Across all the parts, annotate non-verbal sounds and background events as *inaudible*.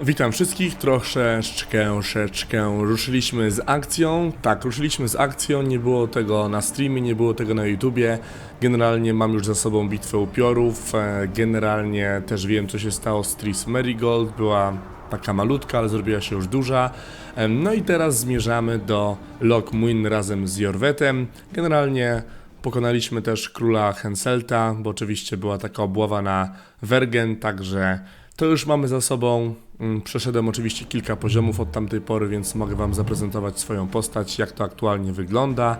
Witam wszystkich, troszeczkę, troszeczkę ruszyliśmy z akcją. Tak, ruszyliśmy z akcją, nie było tego na streamie, nie było tego na YouTubie. Generalnie mam już za sobą bitwę upiorów. e, Generalnie też wiem, co się stało z Tris Marigold. Była taka malutka, ale zrobiła się już duża. Em, No i teraz zmierzamy do Lock Muin razem z Jorwetem. Generalnie pokonaliśmy też króla Henselta, bo oczywiście była taka obława na Wergen, także to już mamy za sobą. Mm, Przeszedłem oczywiście kilka poziomów od tamtej pory, więc mogę Wam zaprezentować swoją postać, jak to aktualnie wygląda.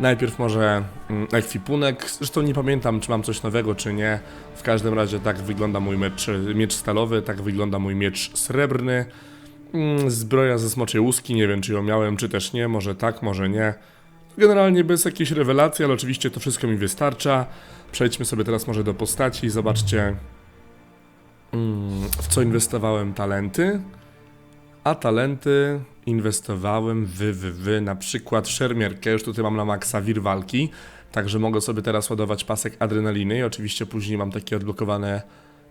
Najpierw może mm, ekwipunek. Zresztą nie pamiętam, czy mam coś nowego, czy nie. W każdym razie tak wygląda mój miecz, miecz stalowy, tak wygląda mój miecz srebrny. Mm, Zbroja ze smoczej łuski, nie wiem czy ją miałem, czy też nie, może tak, może nie. Generalnie bez jakiejś rewelacji, ale oczywiście to wszystko mi wystarcza. Przejdźmy sobie teraz może do postaci. Zobaczcie, mm, w co inwestowałem talenty. A talenty inwestowałem w, w, w na przykład szermierkę. Już tutaj mam na maksa wir walki, także mogę sobie teraz ładować pasek adrenaliny i oczywiście później mam takie odblokowane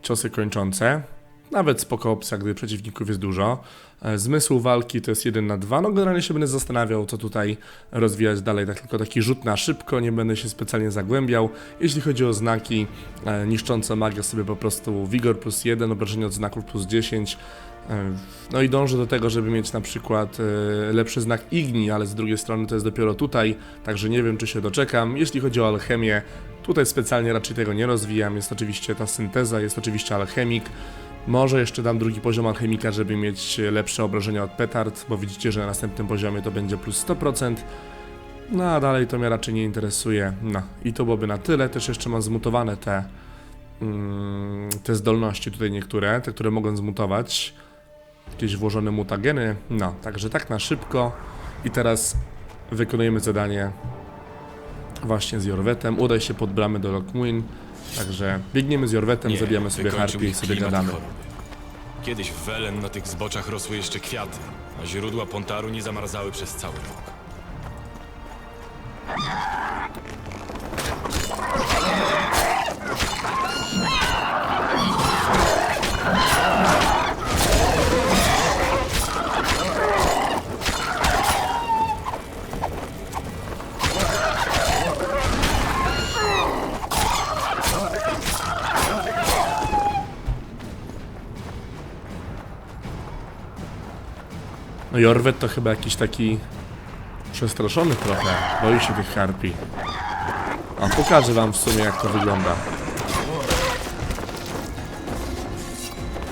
ciosy kończące. Nawet spoko opcja, gdy przeciwników jest dużo. E, Zmysł walki to jest 1 na 2. No generalnie się będę zastanawiał, co tutaj rozwijać dalej. Tak tylko taki rzut na szybko, nie będę się specjalnie zagłębiał. Jeśli chodzi o znaki, e, niszcząca magia sobie po prostu wigor plus 1, obrażenie od znaków plus 10. E, No i dążę do tego, żeby mieć na przykład lepszy znak Igni, ale z drugiej strony to jest dopiero tutaj, także nie wiem czy się doczekam. Jeśli chodzi o alchemię, tutaj specjalnie raczej tego nie rozwijam. Jest oczywiście ta synteza, jest oczywiście alchemik. Może jeszcze dam drugi poziom alchemika, żeby mieć lepsze obrażenia od petard, bo widzicie, że na następnym poziomie to będzie plus 100%. No a dalej to mnie raczej nie interesuje. No i to byłoby na tyle. Też jeszcze mam zmutowane te, mm, te zdolności tutaj niektóre, te, które mogą zmutować. Jakieś włożone mutageny. No, także tak na szybko. I teraz wykonujemy zadanie właśnie z Jorwetem. Udaj się pod bramę do Lockmuin. Także biegniemy z Jorwetem, zabijamy sobie harpie i sobie gadamy. choroby. Kiedyś w Welen na tych zboczach rosły jeszcze kwiaty, a źródła Pontaru nie zamarzały przez cały rok. No Jorwet to chyba jakiś taki przestraszony trochę. Boi się tych harpi. A pokażę wam w sumie jak to wygląda.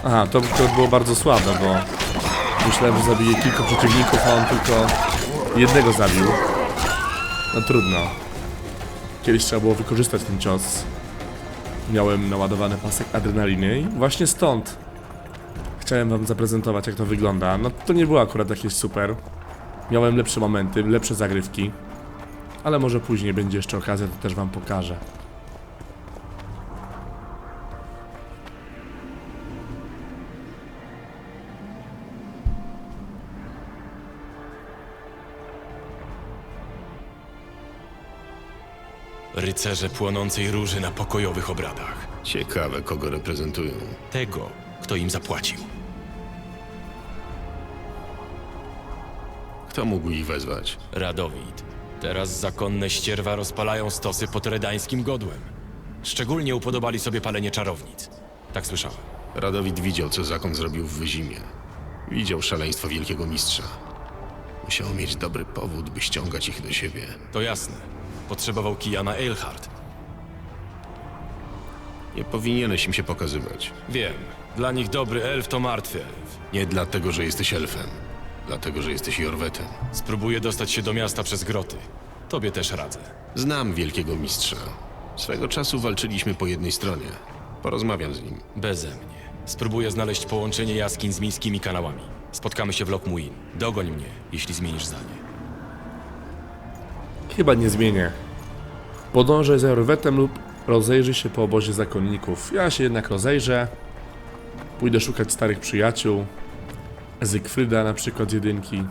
Aha, to, to było bardzo słabe, bo myślałem, że zabije kilku przeciwników, a on tylko jednego zabił. No trudno. Kiedyś trzeba było wykorzystać ten cios. Miałem naładowany pasek adrenaliny i właśnie stąd Chciałem wam zaprezentować jak to wygląda. No to nie było akurat jakieś super. Miałem lepsze momenty, lepsze zagrywki. Ale może później będzie jeszcze okazja, to też wam pokażę. Rycerze płonącej róży na pokojowych obradach. Ciekawe, kogo reprezentują. Tego, kto im zapłacił. Kto mógł ich wezwać? Radowid. Teraz zakonne ścierwa rozpalają stosy pod redańskim godłem. Szczególnie upodobali sobie palenie czarownic. Tak słyszałem. Radowid widział, co zakon zrobił w Wyzimie. Widział szaleństwo wielkiego mistrza. Musiał mieć dobry powód, by ściągać ich do siebie. To jasne. Potrzebował kijana Eilhart. Nie powinieneś im się pokazywać. Wiem. Dla nich dobry elf to martwy elf. Nie dlatego, że jesteś elfem. Dlatego, że jesteś Jorwetem. Spróbuję dostać się do miasta przez groty. Tobie też radzę. Znam wielkiego mistrza. Swego czasu walczyliśmy po jednej stronie. Porozmawiam z nim. Beze mnie. Spróbuję znaleźć połączenie jaskiń z miejskimi kanałami. Spotkamy się w Lokmuin. Dogoń mnie, jeśli zmienisz zdanie. Chyba nie zmienię. Podążę za Jorwetem lub rozejrzy się po obozie zakonników. Ja się jednak rozejrzę. Pójdę szukać starych przyjaciół. Zygfryda na przykład z jedynki.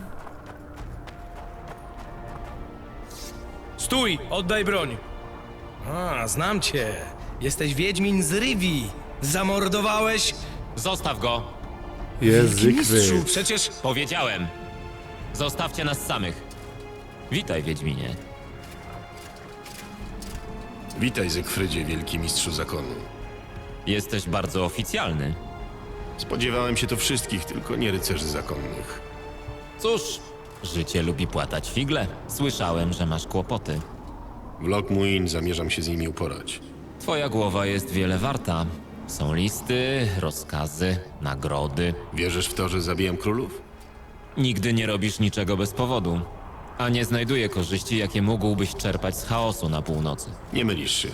Stój! Oddaj broń! A, znam cię. Jesteś Wiedźmin z Rivi. Zamordowałeś... Zostaw go! Język Mistrzu, wy. przecież... Powiedziałem. Zostawcie nas samych. Witaj, Wiedźminie. Witaj, Zygfrydzie, wielki mistrzu zakonu. Jesteś bardzo oficjalny. Spodziewałem się to wszystkich, tylko nie rycerzy zakonnych. Cóż, życie lubi płatać figle. Słyszałem, że masz kłopoty. W Lockmuin zamierzam się z nimi uporać. Twoja głowa jest wiele warta. Są listy, rozkazy, nagrody. Wierzysz w to, że zabijam królów? Nigdy nie robisz niczego bez powodu. A nie znajduję korzyści, jakie mógłbyś czerpać z chaosu na północy. Nie mylisz się.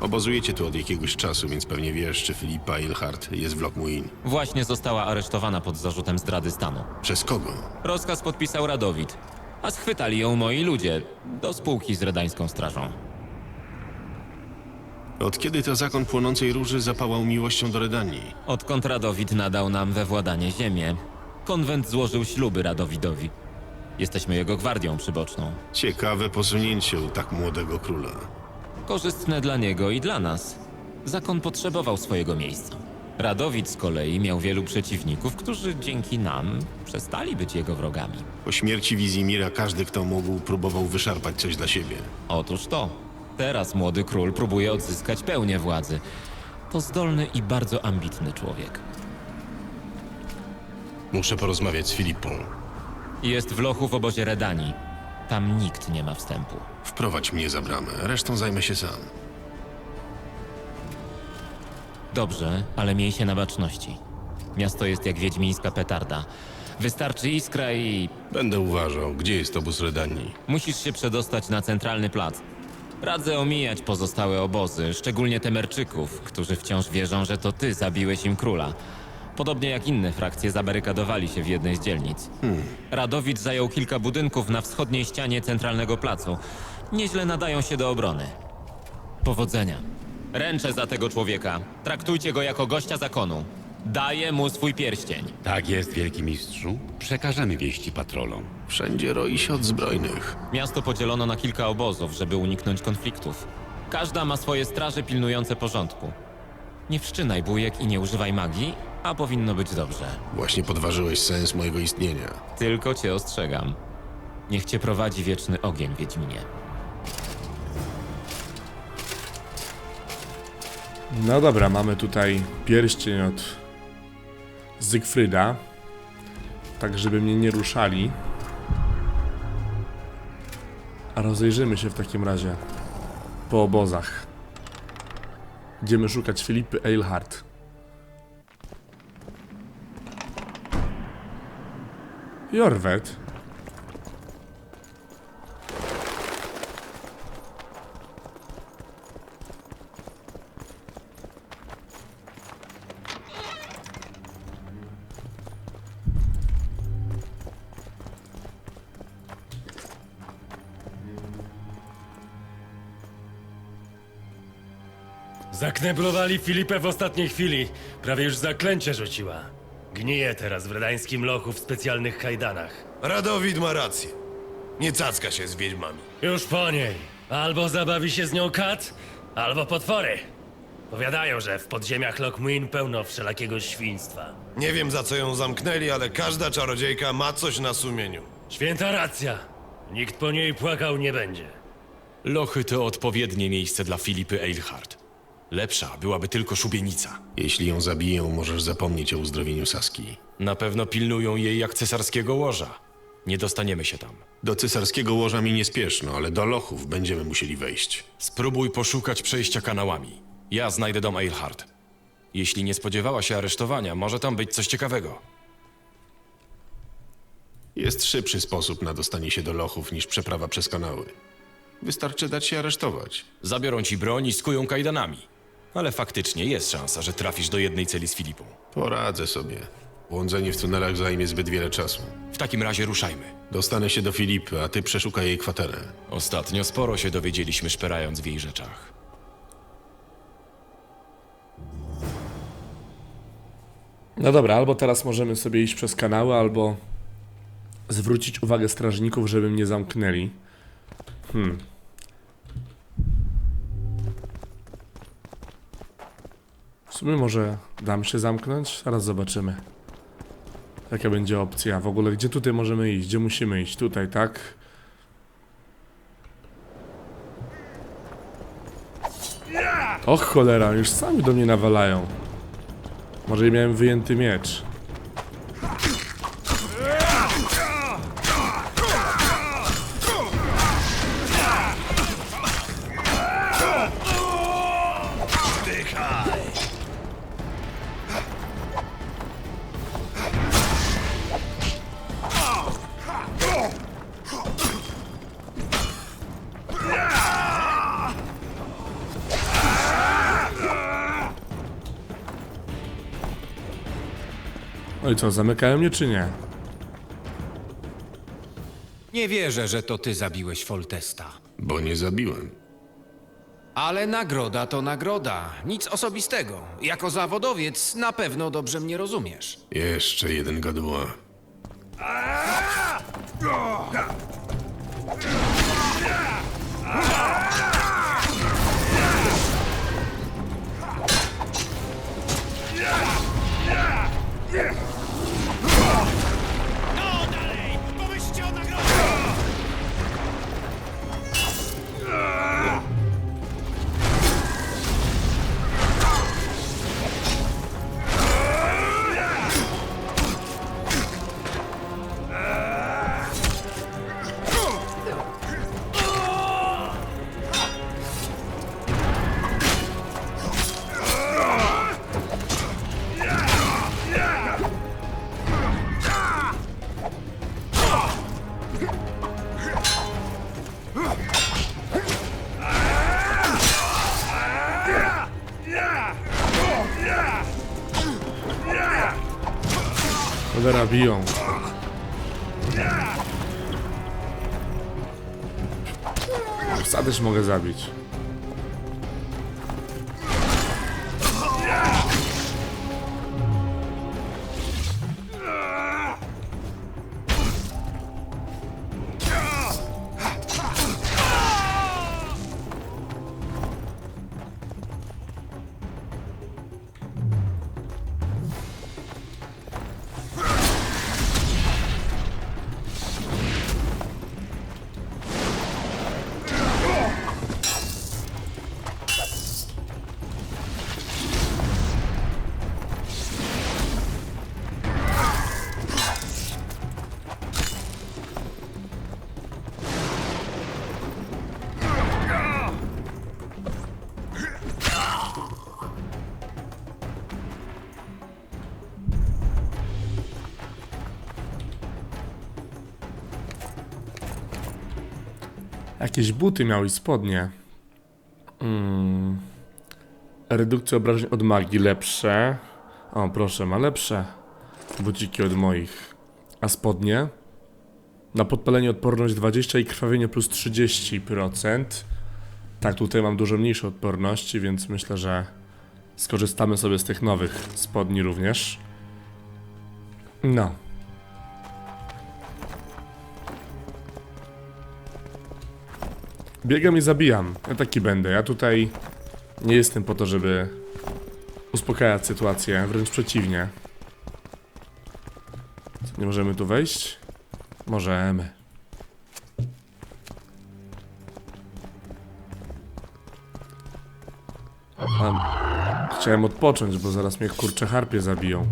Obozujecie tu od jakiegoś czasu, więc pewnie wiesz, czy Filipa Ilhart jest w Lockmuin. Właśnie została aresztowana pod zarzutem zdrady stanu. Przez kogo? Rozkaz podpisał Radowid, a schwytali ją moi ludzie do spółki z Redańską Strażą. Od kiedy to zakon płonącej róży zapałał miłością do Redanii? Odkąd Radowid nadał nam we władanie ziemię, konwent złożył śluby Radowidowi. Jesteśmy jego gwardią przyboczną. Ciekawe posunięcie u tak młodego króla. Korzystne dla niego i dla nas. Zakon potrzebował swojego miejsca. Radowid z kolei miał wielu przeciwników, którzy dzięki nam przestali być jego wrogami. Po śmierci Wizimira każdy, kto mógł, próbował wyszarpać coś dla siebie. Otóż to. Teraz młody król próbuje odzyskać pełnię władzy. To zdolny i bardzo ambitny człowiek. Muszę porozmawiać z Filipą. Jest w lochu w obozie Redanii. Tam nikt nie ma wstępu. Wprowadź mnie za bramę, resztą zajmę się sam. Dobrze, ale miej się na baczności. Miasto jest jak wiedźmińska petarda. Wystarczy iskra i Będę uważał, gdzie jest obóz Redanii. musisz się przedostać na centralny plac. Radzę omijać pozostałe obozy, szczególnie Temerczyków, którzy wciąż wierzą, że to ty zabiłeś im króla. Podobnie jak inne frakcje zabarykadowali się w jednej z dzielnic. Radowid zajął kilka budynków na wschodniej ścianie centralnego placu. Nieźle nadają się do obrony. Powodzenia. Ręczę za tego człowieka. Traktujcie go jako gościa zakonu. Daję mu swój pierścień. Tak jest, wielki mistrzu. Przekażemy wieści patrolom. Wszędzie roi się od zbrojnych. Miasto podzielono na kilka obozów, żeby uniknąć konfliktów. Każda ma swoje straże pilnujące porządku. Nie wszczynaj bujek i nie używaj magii, a powinno być dobrze. Właśnie podważyłeś sens mojego istnienia. Tylko cię ostrzegam. Niech cię prowadzi wieczny ogień, Wiedźminie. No dobra, mamy tutaj pierścień od Zygfryda. Tak, żeby mnie nie ruszali. A rozejrzymy się w takim razie po obozach. Idziemy szukać Filipy Eilhart. Jorwet. Zakneblowali Filipę w ostatniej chwili. Prawie już zaklęcie rzuciła. Gnije teraz w redańskim lochu w specjalnych kajdanach. Radowid ma rację. Nie cacka się z wiedźmami. Już po niej. Albo zabawi się z nią kat, albo potwory. Powiadają, że w podziemiach Lockmuin pełno wszelakiego świństwa. Nie wiem za co ją zamknęli, ale każda czarodziejka ma coś na sumieniu. Święta racja. Nikt po niej płakał nie będzie. Lochy to odpowiednie miejsce dla Filipy Eilhart. Lepsza byłaby tylko szubienica. Jeśli ją zabiję, możesz zapomnieć o uzdrowieniu Saski. Na pewno pilnują jej jak cesarskiego łoża. Nie dostaniemy się tam. Do cesarskiego łoża mi nie spieszno, ale do lochów będziemy musieli wejść. Spróbuj poszukać przejścia kanałami. Ja znajdę dom Eilhart. Jeśli nie spodziewała się aresztowania, może tam być coś ciekawego. Jest szybszy sposób na dostanie się do lochów niż przeprawa przez kanały. Wystarczy dać się aresztować. Zabiorą ci broń i skują kajdanami. Ale faktycznie jest szansa, że trafisz do jednej celi z Filipą. Poradzę sobie. Błądzenie w tunelach zajmie zbyt wiele czasu. W takim razie ruszajmy. Dostanę się do Filipy, a ty przeszukaj jej kwaterę. Ostatnio sporo się dowiedzieliśmy szperając w jej rzeczach. No dobra, albo teraz możemy sobie iść przez kanały, albo zwrócić uwagę strażników, żeby mnie zamknęli. Hmm. Sumie może dam się zamknąć? Zaraz zobaczymy. Jaka będzie opcja? W ogóle gdzie tutaj możemy iść? Gdzie musimy iść? Tutaj, tak? Och cholera, już sami do mnie nawalają. Może miałem wyjęty miecz. No i co, zamykają mnie czy nie? Nie wierzę, że to ty zabiłeś Foltesta. Bo nie zabiłem. Ale nagroda to nagroda. Nic osobistego. Jako zawodowiec na pewno dobrze mnie rozumiesz. Jeszcze jeden gaduła. Cholera biją. Psa też mogę zabić. Jakieś buty miał i spodnie. Mm. Redukcja obrażeń od magii lepsze. O, proszę, ma lepsze buciki od moich. A spodnie? Na podpalenie odporność 20 i krwawienie plus 30%. Tak, tutaj mam dużo mniejsze odporności, więc myślę, że skorzystamy sobie z tych nowych spodni również. No. Biegam i zabijam. Ja taki będę. Ja tutaj nie jestem po to, żeby uspokajać sytuację, wręcz przeciwnie. Nie możemy tu wejść? Możemy. Chciałem odpocząć, bo zaraz mnie kurcze harpie zabiją.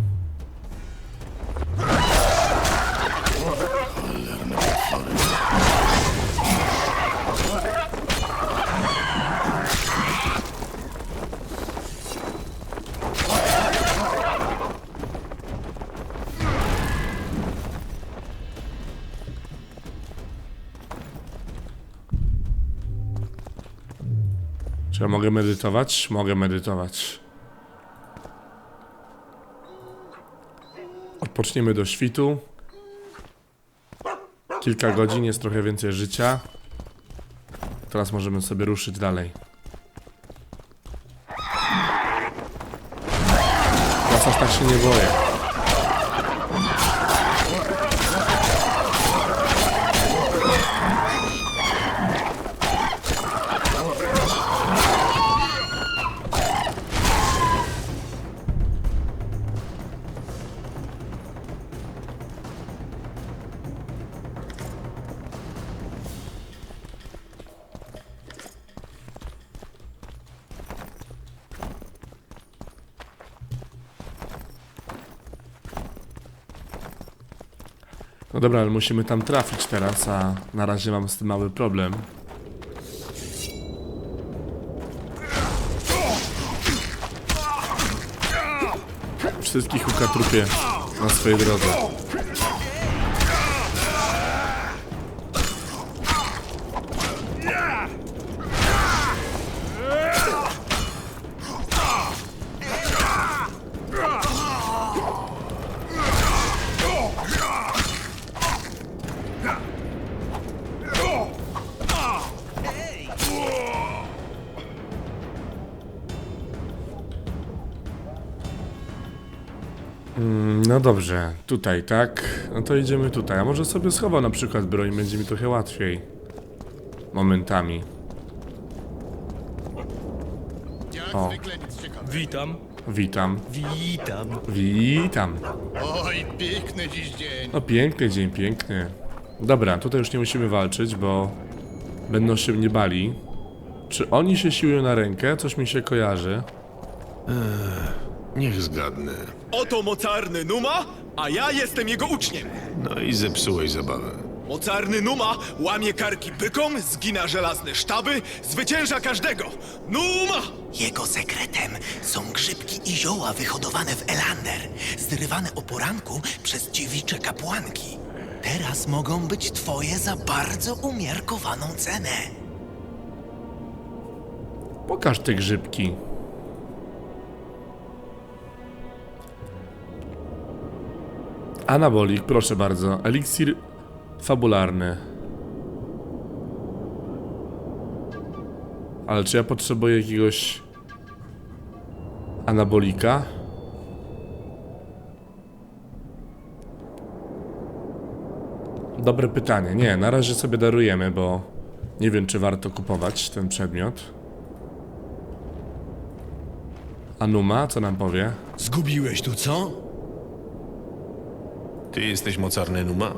Medytować? Mogę medytować. Odpoczniemy do świtu. Kilka godzin, jest trochę więcej życia. Teraz możemy sobie ruszyć dalej. Teraz aż tak się nie boję. No dobra, ale musimy tam trafić teraz, a na razie mam z tym mały problem. Wszystkich ukatrupię na swojej drodze. No dobrze, tutaj, tak? No to idziemy tutaj. A może sobie schowa na przykład broń, będzie mi trochę łatwiej. Momentami. O, Witam. witam. Witam. Witam. Oj, piękny dziś dzień. No piękny dzień, piękny. Dobra, tutaj już nie musimy walczyć, bo będą się mnie bali. Czy oni się siłują na rękę? Coś mi się kojarzy. Niech zgadnę. Oto mocarny Numa, a ja jestem jego uczniem. No i zepsułeś zabawę. Mocarny Numa łamie karki bykom, zgina żelazne sztaby, zwycięża każdego. Numa! Jego sekretem są grzybki i zioła wyhodowane w Elander, zrywane o poranku przez dziewicze kapłanki. Teraz mogą być twoje za bardzo umiarkowaną cenę. Pokaż te grzybki. Anabolik, proszę bardzo. Eliksir fabularny. Ale czy ja potrzebuję jakiegoś anabolika? Dobre pytanie. Nie, na razie sobie darujemy, bo nie wiem, czy warto kupować ten przedmiot. Anuma, co nam powie? Zgubiłeś tu co? Ty jesteś mocarny Numa?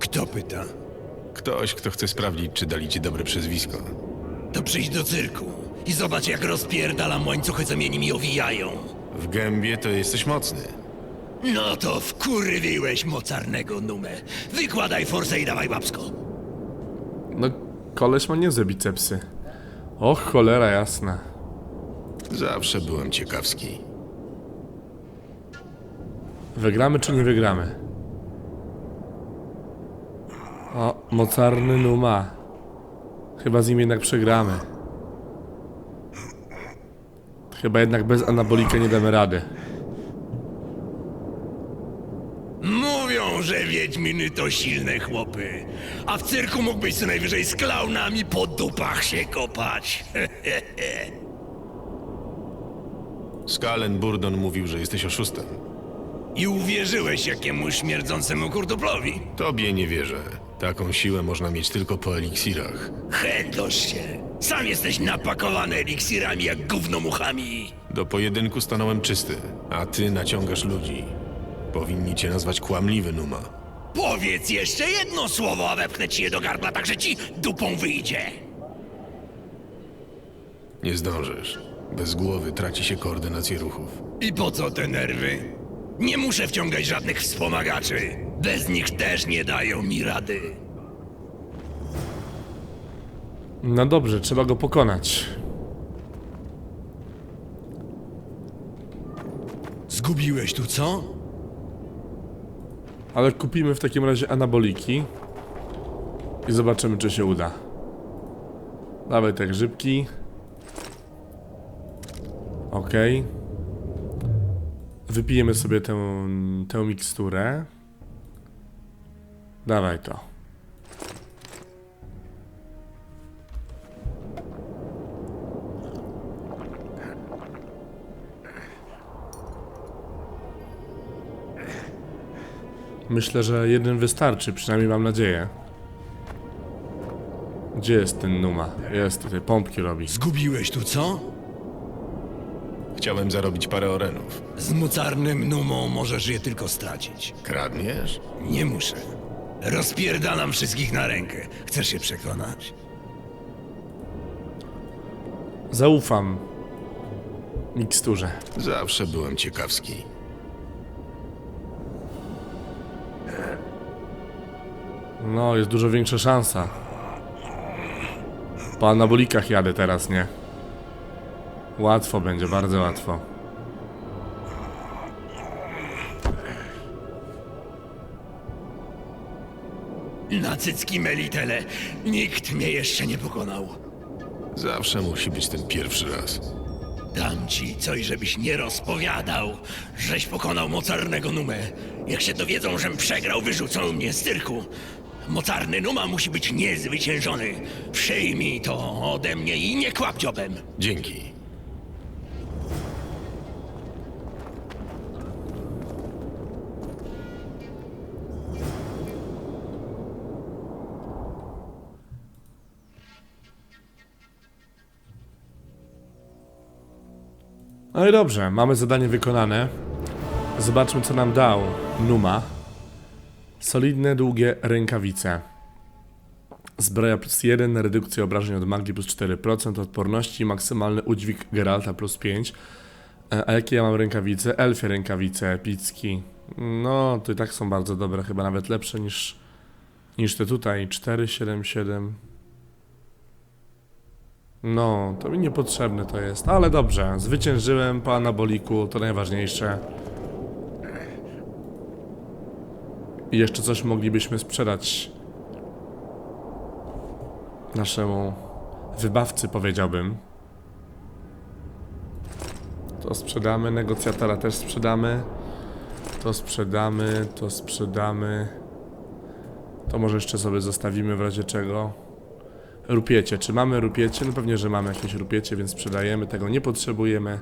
Kto pyta? Ktoś, kto chce sprawdzić, czy dali ci dobre przezwisko. To przyjdź do cyrku i zobacz jak rozpierdalam łańcuchy, co mnie nimi owijają. W gębie to jesteś mocny. No to wkurwiłeś mocarnego numę. Wykładaj forsę i dawaj babsko. No, koleś ma niezłe bicepsy. Och, cholera jasna. Zawsze byłem ciekawski. Wygramy czy nie wygramy? O, mocarny Numa. Chyba z nim jednak przegramy. Chyba jednak bez anabolika nie damy rady. Mówią, że wiedźminy to silne chłopy. A w cyrku mógłbyś co najwyżej z klaunami po dupach się kopać. *laughs* Skalen Burdon mówił, że jesteś oszustem. I uwierzyłeś jakiemuś śmierdzącemu kurduplowi. Tobie nie wierzę. Taką siłę można mieć tylko po eliksirach. Chędosz się. Sam jesteś napakowany eliksirami jak gównomuchami. Do pojedynku stanąłem czysty, a ty naciągasz ludzi. Powinni cię nazwać kłamliwy Numa. Powiedz jeszcze jedno słowo, a wepchnę ci je do gardła, tak że ci dupą wyjdzie. Nie zdążysz. Bez głowy traci się koordynację ruchów. I po co te nerwy? Nie muszę wciągać żadnych wspomagaczy. Bez nich też nie dają mi rady. No dobrze, trzeba go pokonać. Zgubiłeś tu co? Ale kupimy w takim razie anaboliki. I zobaczymy, czy się uda. Dawaj te grzybki. Okej. Wypijemy sobie tę, tę miksturę. Dawaj to. Myślę, że jeden wystarczy, przynajmniej mam nadzieję. Gdzie jest ten Numa? Jest tutaj, pompki robi. Zgubiłeś tu co? Chciałem zarobić parę orenów. Z mocarnym numą możesz je tylko stracić. Kradniesz? Nie muszę. Rozpierdalam wszystkich na rękę. Chcesz się przekonać? Zaufam miksturze. Zawsze byłem ciekawski. No, jest dużo większa szansa. Po anabolikach jadę teraz, nie? Łatwo będzie, bardzo łatwo. Na cycki melitele. Nikt mnie jeszcze nie pokonał. Zawsze musi być ten pierwszy raz. Dam ci coś, żebyś nie rozpowiadał, żeś pokonał mocarnego Numę. Jak się dowiedzą, żem przegrał, wyrzucą mnie z cyrku. Mocarny Numa musi być niezwyciężony. Przyjmij to ode mnie i nie kłap dziobem. Dzięki. No i dobrze, mamy zadanie wykonane. Zobaczmy, co nam dał Numa. Solidne, długie rękawice. Zbroja plus 1, redukcja obrażeń od magii plus 4%, odporności, maksymalny udźwig Geralta plus 5. E, A jakie ja mam rękawice? Elfie rękawice, epicki. No, to i tak są bardzo dobre, chyba nawet lepsze niż, niż te tutaj. 4, 7, 7. No, to mi niepotrzebne to jest, ale dobrze. Zwyciężyłem po anaboliku, to najważniejsze. I jeszcze coś moglibyśmy sprzedać naszemu wybawcy, powiedziałbym. To sprzedamy, negocjatora też sprzedamy. To sprzedamy, to sprzedamy. To może jeszcze sobie zostawimy w razie czego. Rupiecie. Czy mamy rupiecie? No pewnie, że mamy jakieś rupiecie, więc sprzedajemy. Tego nie potrzebujemy.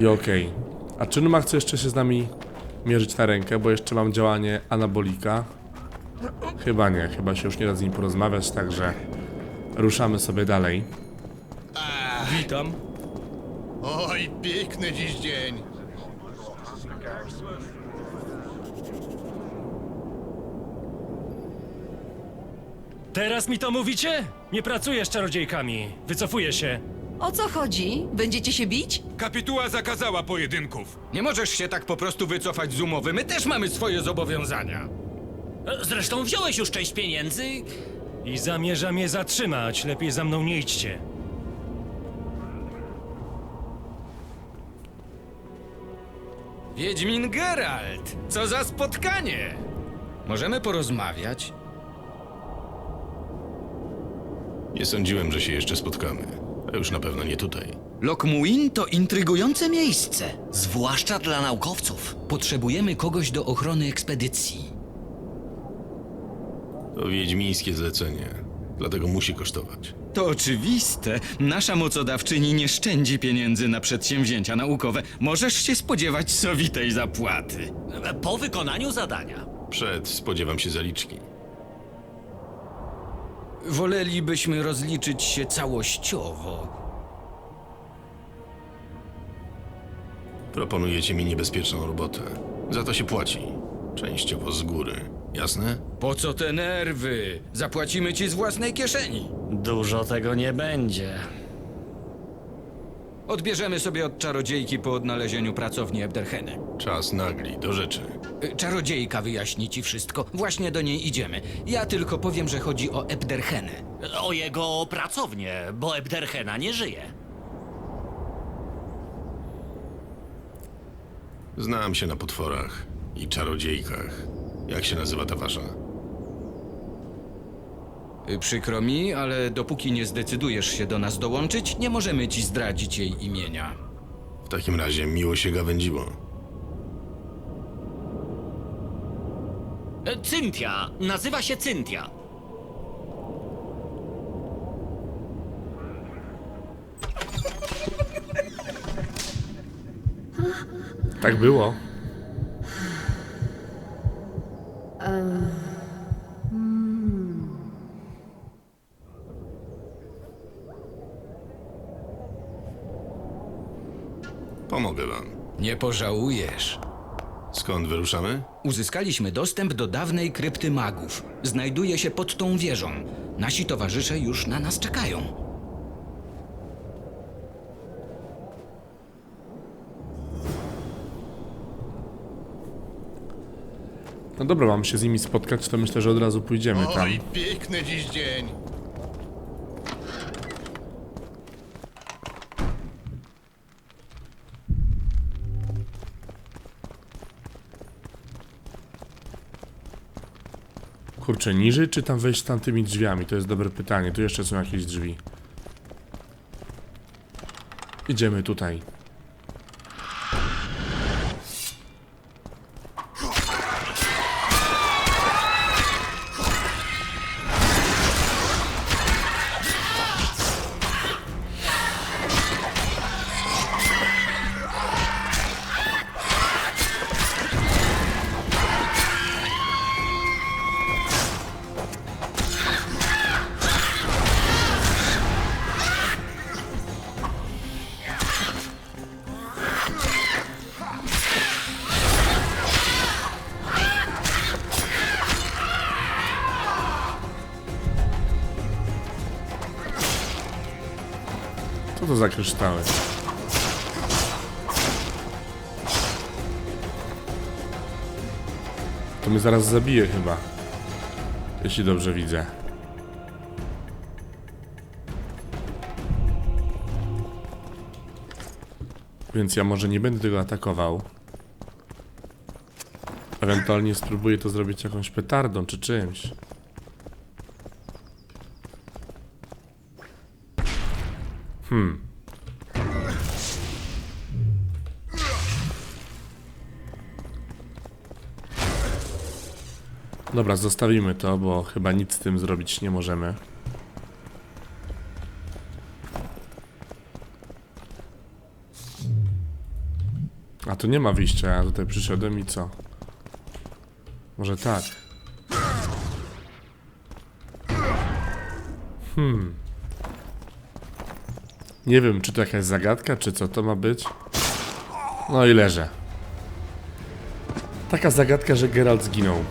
I okej. A czy Numa chce jeszcze się z nami mierzyć na rękę? Bo jeszcze mam działanie anabolika. Chyba nie. Chyba się już nie da z nim porozmawiać, także ruszamy sobie dalej. Witam. Oj, piękny dziś dzień. Teraz mi to mówicie? Nie pracuję z czarodziejkami. Wycofuję się. O co chodzi? Będziecie się bić? Kapituła zakazała pojedynków. Nie możesz się tak po prostu wycofać z umowy. My też mamy swoje zobowiązania. Zresztą wziąłeś już część pieniędzy. I zamierzam je zatrzymać. Lepiej za mną nie idźcie. Wiedźmin Geralt! Co za spotkanie! Możemy porozmawiać? Nie sądziłem, że się jeszcze spotkamy. A już na pewno nie tutaj. Lokmuin to intrygujące miejsce, zwłaszcza dla naukowców. Potrzebujemy kogoś do ochrony ekspedycji. To wiedźmińskie zlecenie. Dlatego musi kosztować. To oczywiste. Nasza mocodawczyni nie szczędzi pieniędzy na przedsięwzięcia naukowe. Możesz się spodziewać sowitej zapłaty. Po wykonaniu zadania. Przed spodziewam się zaliczki. Wolelibyśmy rozliczyć się całościowo. Proponujecie mi niebezpieczną robotę. Za to się płaci. Częściowo z góry. Jasne? Po co te nerwy? Zapłacimy ci z własnej kieszeni. Dużo tego nie będzie. Odbierzemy sobie od czarodziejki po odnalezieniu pracowni Ebderheny. Czas nagli, do rzeczy. Y, Czarodziejka wyjaśni ci wszystko. Właśnie do niej idziemy. Ja tylko powiem, że chodzi o Ebderhenę. O jego pracownię, bo Ebderhena nie żyje. Znam się na potworach i czarodziejkach. Jak się nazywa ta wasza? Przykro mi, ale dopóki nie zdecydujesz się do nas dołączyć, nie możemy ci zdradzić jej imienia. W takim razie miło się gawędziło. Cynthia. Nazywa się Cynthia. Tak było. Nie pożałujesz. Skąd wyruszamy? Uzyskaliśmy dostęp do dawnej krypty magów. Znajduje się pod tą wieżą. Nasi towarzysze już na nas czekają. No dobra, mam się z nimi spotkać, to myślę, że od razu pójdziemy tam. Oj, piękny dziś dzień. Niżej czy tam wejść tamtymi drzwiami? To jest dobre pytanie. Tu jeszcze są jakieś drzwi. Idziemy tutaj. To za kryształy? To mnie zaraz zabije chyba. Jeśli dobrze widzę. Więc ja może nie będę tego atakował. Ewentualnie spróbuję to zrobić jakąś petardą czy czymś. Hmm. Dobra, zostawimy to, bo chyba nic z tym zrobić nie możemy. A tu nie ma wyjścia, ja tutaj przyszedłem i co? Może tak. Hmm. Nie wiem, czy to jakaś zagadka, czy co to ma być. No i leżę. Taka zagadka, że Geralt zginął.